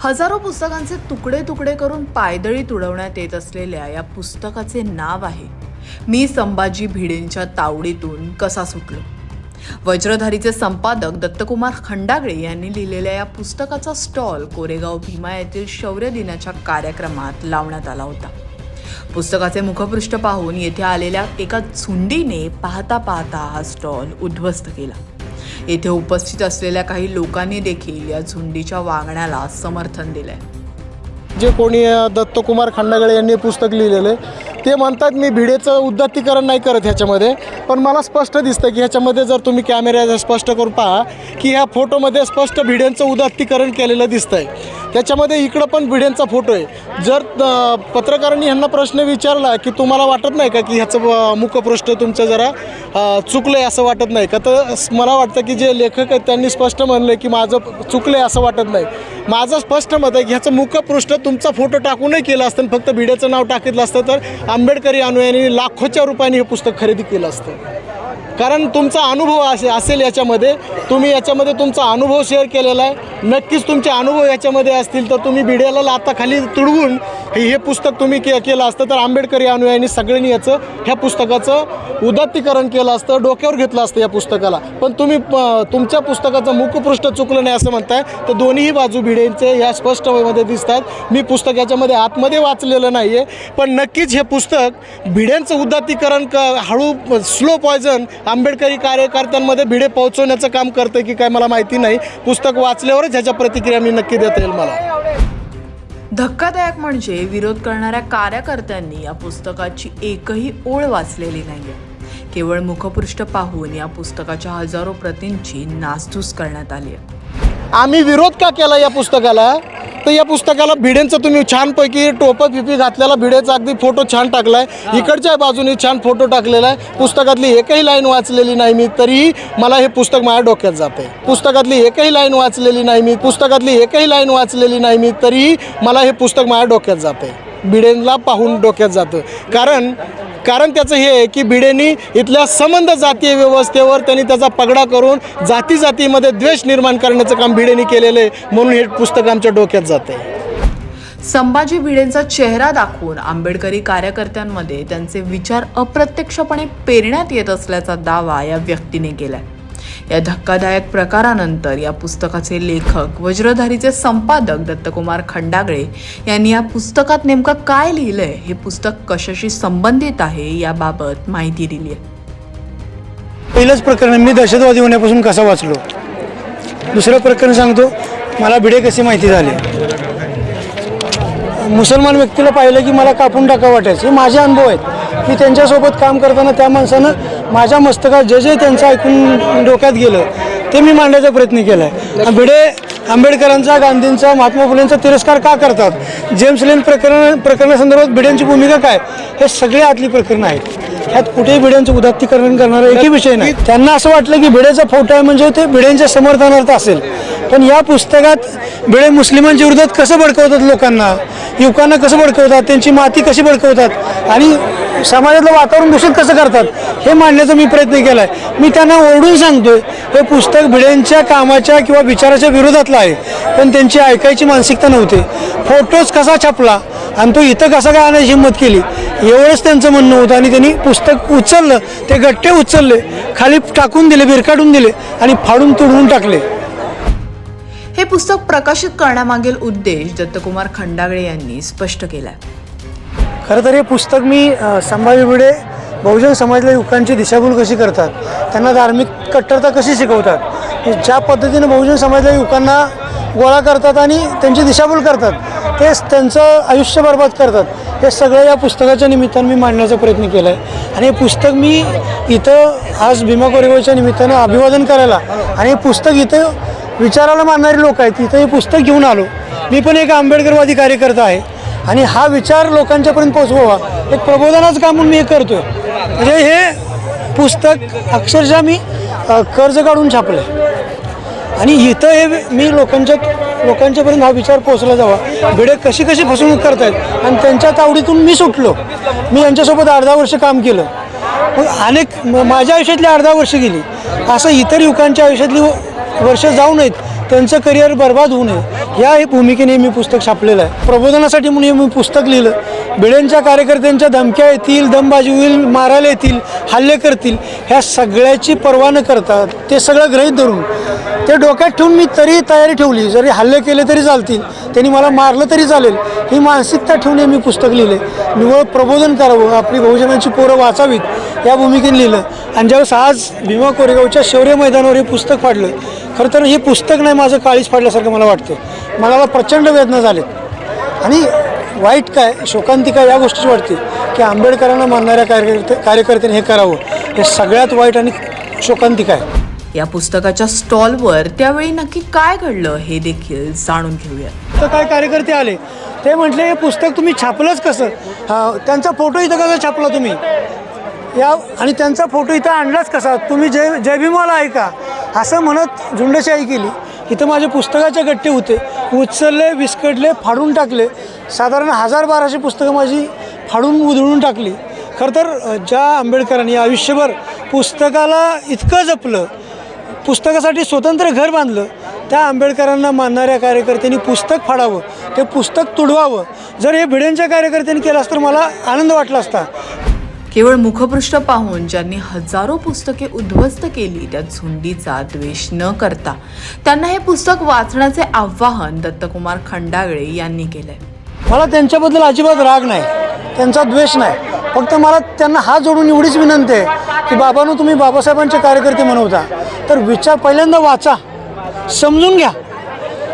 हजारो पुस्तकांचे तुकडे तुकडे करून पायदळी तुडवण्यात येत असलेल्या या पुस्तकाचे नाव आहे मी संभाजी भिडेंच्या तावडीतून कसा सुटलो? वज्रधारीचे संपादक दत्तकुमार खंडागळे यांनी लिहिलेल्या या पुस्तकाचा स्टॉल कोरेगाव भीमा येथील शौर्य दिनाच्या कार्यक्रमात लावण्यात आला होता. पुस्तकाचे मुखपृष्ठ पाहून येथे आलेल्या एका झुंडीने पाहता पाहता हा स्टॉल उद्ध्वस्त केला. येथे उपस्थित असलेल्या काही लोकांनी देखील या झुंडीच्या वागण्याला समर्थन दिलंय. जे कोणी दत्तकुमार खंडागळे यांनी पुस्तक लिहिलेलं आहे ते म्हणतात मी भिडेचं उद्दत्तीकरण नाही करत ह्याच्यामध्ये पण मला स्पष्ट दिसतं की ह्याच्यामध्ये जर तुम्ही कॅमेऱ्या स्पष्ट करून पहा की ह्या फोटोमध्ये स्पष्ट भिडेंचं उदात्तीकरण केलेलं दिसतं आहे त्याच्यामध्ये इकडं पण भिडेंचा फोटो आहे. जर पत्रकारांनी ह्यांना प्रश्न विचारला की तुम्हाला वाटत नाही का की ह्याचं मुखपृष्ठ तुमचं जरा चुकलं आहे असं वाटत नाही का? तर मला वाटतं की जे लेखक आहेत त्यांनी स्पष्ट म्हणलं की माझं चुकलं आहे असं वाटत नाही. माझं स्पष्ट मत आहे की ह्याचं मुखपृष्ठ तुमचा फोटो टाकूनही केलं असतं आणि फक्त भिडेचं नाव टाकितलं असतं तर आंबेडकरी अनुयायांनी लाखोच्या रुपयांनी हे पुस्तक खरेदी केलं असतं. कारण तुमचा अनुभव असे असेल याच्यामध्ये. तुम्ही याच्यामध्ये तुमचा अनुभव शेअर केलेला आहे. नक्कीच तुमचे अनुभव याच्यामध्ये असतील तर तुम्ही भिड्याला लाताखाली तुडवून हे हे पुस्तक तुम्ही के केलं असतं. तर आंबेडकरी अनुयायांनी सगळ्यांनी याचं ह्या पुस्तकाचं उदात्तीकरण केलं असतं. डोक्यावर घेतलं असतं या पुस्तकाला. पण तुम्ही प- तुमच्या पुस्तकाचं मुखपृष्ठ चुकलं नाही असं म्हणताय. तर दोन्हीही बाजू भिडेंचे ह्या स्पष्टमध्ये दिसतात मी पुस्तक याच्यामध्ये आतमध्ये वाचलेलं नाही आहे पण नक्कीच हे पुस्तक भिड्यांचं उदात्तीकरण क हळू स्लो पॉयझन आंबेडकरी कार्यकर्त्यांमध्ये भिडे पोहोचवण्याचं काम करतं की काय मला माहिती नाही. पुस्तक वाचल्यावरच ह्याच्या प्रतिक्रिया मी नक्की देता येईल मला. धक्कादायक म्हणजे विरोध करणाऱ्या कार्यकर्त्यांनी या पुस्तकाची एकही ओळ वाचलेली नाहीये. केवळ मुखपृष्ठ पाहून या पुस्तकाच्या हजारो प्रतींची नासधूस करण्यात आली आहे आम्ही विरोध का केला या पुस्तकाला? तर या पुस्तकाला भिडेंचं तुम्ही छानपैकी टोपं पिपी घातलेला भिडेचा अगदी फोटो छान टाकलाय. इकडच्या बाजूने छान फोटो टाकलेला आहे. पुस्तकातली एकही लाईन वाचलेली नाही मी तरीही मला हे पुस्तक माझ्या डोक्यात जाते पुस्तकातली एकही लाईन वाचलेली नाही मी पुस्तकातली एकही लाईन वाचलेली नाही मी तरीही मला हे पुस्तक माझ्या डोक्यात जाते भिडेंना पाहून डोक्यात जातं. कारण कारण त्याचं हे आहे की भिडेंनी इथल्या संबंध जातीय व्यवस्थेवर त्यांनी त्याचा पगडा करून जाती जातीमध्ये द्वेष निर्माण करण्याचं काम भिडेंनी केलेलं आहे म्हणून हे पुस्तक आमच्या डोक्यात जाते संभाजी भिडेंचा चेहरा दाखवून आंबेडकरी कार्यकर्त्यांमध्ये त्यांचे विचार अप्रत्यक्षपणे पेरण्यात येत असल्याचा दावा या व्यक्तीने केलाय. या धक्कादायक प्रकारानंतर या पुस्तकाचे लेखक वज्रधारीचे संपादक दत्तकुमार खंडागळे यांनी या पुस्तकात नेमकं काय लिहिलंय हे पुस्तक कशाशी संबंधित आहे याबाबत माहिती दिली आहे. पहिलंच प्रकरण मी दहशतवादी होण्यापासून कसा वाचलो? दुसरं प्रकरण सांगतो मला भिडे कसे माहिती झाले? मुसलमान व्यक्तीला पाहिलं की मला कापून टाका वाटायचं. हे माझे अनुभव आहेत. मी त्यांच्यासोबत काम करताना त्या माणसानं माझ्या मस्तकात जे जे त्यांचं ऐकून डोक्यात गेलं ते मी मांडण्याचा प्रयत्न केला आहे भिडे आंबेडकरांचा गांधींचा महात्मा फुलेंचा तिरस्कार का करतात? जेम्स लेन प्रकरण प्रकरणासंदर्भात भिड्यांची भूमिका काय? हे सगळे आतली प्रकरणं आहेत. ह्यात कुठेही भिड्यांचं उदात्तीकरण करणारा एकही विषय नाही. त्यांना असं वाटलं की भिडेचा फोटो आहे म्हणजे ते भिड्यांच्या समर्थनार्थ असेल. पण या पुस्तकात भिडे मुस्लिमांच्या विरोधात कसं भडकवतात लोकांना? युवकांना कसं भडकवतात? त्यांची माती कशी भडकवतात? आणि समाजातलं वातावरण दूषित कसं करतात हे मांडण्याचा मी प्रयत्न केला आहे मी त्यांना ओरडून सांगतोय हे पुस्तक भिडेंच्या कामाच्या किंवा विचाराच्या विरोधातलं आहे पण त्यांची ऐकायची मानसिकता नव्हती. फोटोज कसा छापला आणि तो इथं कसा काय आणायची हिंमत केली एवढंच त्यांचं म्हणणं होतं आणि त्यांनी पुस्तक उचललं ते गट्टे उचलले खाली टाकून दिले बिरकाटून दिले आणि फाडून तुडवून टाकले. हे पुस्तक प्रकाशित करण्यामागील उद्देश दत्तकुमार खंडागळे यांनी स्पष्ट केलाय. खरं तर हे पुस्तक मी संभाजी भिडे बहुजन समाजातल्या युवकांची दिशाभूल कशी करतात? त्यांना धार्मिक कट्टरता कशी शिकवतात? ज्या पद्धतीनं बहुजन समाजातल्या युवकांना गोळा करतात आणि त्यांची दिशाभूल करतात तेच त्यांचं आयुष्य बर्बाद करतात हे सगळं या पुस्तकाच्या निमित्तानं मी मांडण्याचा प्रयत्न केला आहे आणि हे पुस्तक मी इथं आज भीमा कोरेगावच्या निमित्तानं अभिवादन करायला आणि हे पुस्तक इथं विचाराला मानणारी लोक आहेत इथं हे पुस्तक घेऊन आलो. मी पण एक आंबेडकरवादी कार्यकर्ता आहे. आणि हा विचार लोकांच्यापर्यंत पोचवावा एक प्रबोधनाचं काम म्हणून मी हे करतो म्हणजे हे पुस्तक अक्षरशः मी कर्ज काढून छापलं आणि इथं हे मी लोकांच्या लोकांच्यापर्यंत हा विचार पोचला जावा. भिडे कशी कशी फसवणूक करतायत? आणि त्यांच्या तावडीतून मी सुटलो. मी यांच्यासोबत अर्धा वर्ष काम केलं. मग अनेक माझ्या आयुष्यातली अर्धा वर्ष गेली. असं इतर युवकांच्या आयुष्यातली वर्ष जाऊ नयेत. त्यांचं करिअर बर्बाद होऊ नये. या भूमिकेने मी पुस्तक छापलेलं आहे. प्रबोधनासाठी म्हणून मी पुस्तक लिहिलं. भिडेंच्या कार्यकर्त्यांच्या धमक्या येतील दमबाजी होईल मारायला येतील हल्ले करतील ह्या सगळ्याची पर्वा न करता ते सगळं ग्रहीत धरून ते डोक्यात ठेवून मी तरी तयारी ठेवली. जरी हल्ले केले तरी चालतील. त्यांनी मला मारलं तरी चालेल. ही मानसिकता ठेवून हे मी पुस्तक लिहिले निवळ प्रबोधन करावं. आपली बहुजनांची पोरं वाचावीत या भूमिकेने लिहिलं आणि ज्यावेळेस आज भीमा कोरेगावच्या शौर्य मैदानावर हे पुस्तक फाडलं खरं तर हे पुस्तक नाही माझं काळीच फाडल्यासारखं मला वाटतं मला प्रचंड वेदना झालेत आणि वाईट काय शोकांतिका या गोष्टीची वाटते की आंबेडकरांना मानणाऱ्या कार्यकर्ते कार्यकर्त्यांनी हे करावं. हे सगळ्यात वाईट आणि शोकांतिका आहे या पुस्तकाच्या स्टॉलवर त्यावेळी नक्की काय घडलं हे देखील जाणून घेऊया. काय कार्यकर्ते आले? ते म्हटले हे पुस्तक तुम्ही छापलंच कसं? हा त्यांचा फोटो इथं कसा छापला तुम्ही? या आणि त्यांचा फोटो इथं आणलाच कसा? तुम्ही जय जय भीमाला आहे का? असं म्हणत झुंडशाही केली. इथं माझे पुस्तकाचे गट्टे होते. उचलले विस्कटले फाडून टाकले. साधारण हजार बाराशे पुस्तकं माझी फाडून उधळून टाकली. खरं तर ज्या आंबेडकरांनी आयुष्यभर पुस्तकाला इतकं जपलं पुस्तकासाठी स्वतंत्र घर बांधलं त्या आंबेडकरांना मानणाऱ्या कार्यकर्त्यांनी पुस्तक फाडावं ते पुस्तक तुडवावं. जर हे भिडेंच्या कार्यकर्त्यांनी केलं असतं मला आनंद वाटला असता. केवळ मुखपृष्ठ पाहून ज्यांनी हजारो पुस्तके उद्ध्वस्त केली त्या झुंडीचा द्वेष न करता त्यांना हे पुस्तक वाचण्याचे आवाहन दत्तकुमार खंडागळे यांनी केलंय. मला त्यांच्याबद्दल अजिबात राग नाही. त्यांचा द्वेष नाही. फक्त मला त्यांना हात जोडून एवढीच विनंती आहे की बाबांनो तुम्ही बाबासाहेबांचे कार्यकर्ते म्हणवता तर विचार पहिल्यांदा वाचा समजून घ्या.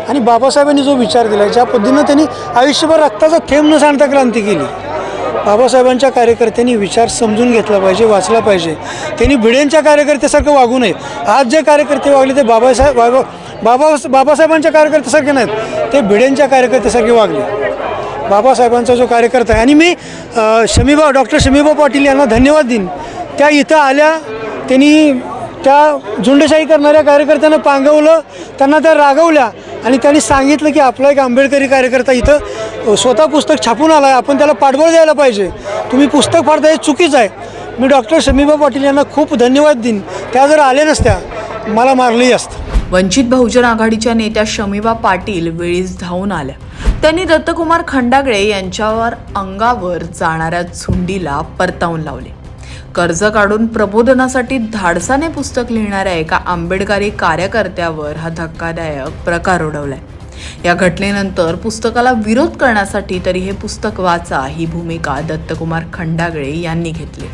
आणि बाबासाहेबांनी जो विचार दिला ज्या पद्धतीनं त्यांनी आयुष्यभर रक्ताचा थेंब न सांडता क्रांती केली बाबासाहेबांच्या कार्यकर्त्यांनी विचार समजून घेतला पाहिजे वाचला पाहिजे. त्यांनी भिडेंच्या कार्यकर्त्यासारखं वागू नये. आज जे कार्यकर्ते वागले ते बाबासाहेब बाबा बाबा बाबासाहेबांच्या कार्यकर्त्यासारखे नाहीत ते भिडेंच्या कार्यकर्त्यासारखे वागले. बाबासाहेबांचा जो कार्यकर्ता आहे. आणि मी शमीबा डॉक्टर शमीबा पाटील यांना धन्यवाद देईन. त्या इथं आल्या त्यांनी त्या झुंडशाही करणाऱ्या कार्यकर्त्यांना पांगवलं त्यांना त्या रागवल्या आणि त्यांनी सांगितलं की आपला एक आंबेडकरी कार्यकर्ता इथं स्वतः पुस्तक छापून आला आहे आपण त्याला पाठबळ द्यायला पाहिजे. तुम्ही पुस्तक फाडता हे चुकीचं आहे. मी डॉक्टर शमीबा पाटील यांना खूप धन्यवाद देईन. त्या जर आल्या नसत्या मला मारलंही असतं. वंचित बहुजन आघाडीच्या नेत्या शमीबा पाटील वेळीच धावून आल्या. त्यांनी दत्तकुमार खंडागळे यांच्यावर अंगावर जाणाऱ्या झुंडीला परतावून लावले. कर्ज काढून प्रबोधनासाठी धाडसाने पुस्तक लिहिणाऱ्या एका आंबेडकरी कार्यकर्त्यावर हा धक्कादायक प्रकार ओढवलाय. या घटनेनंतर पुस्तकाला विरोध करण्यासाठी तरी हे पुस्तक वाचा ही भूमिका दत्तकुमार खंडागळे यांनी घेतली.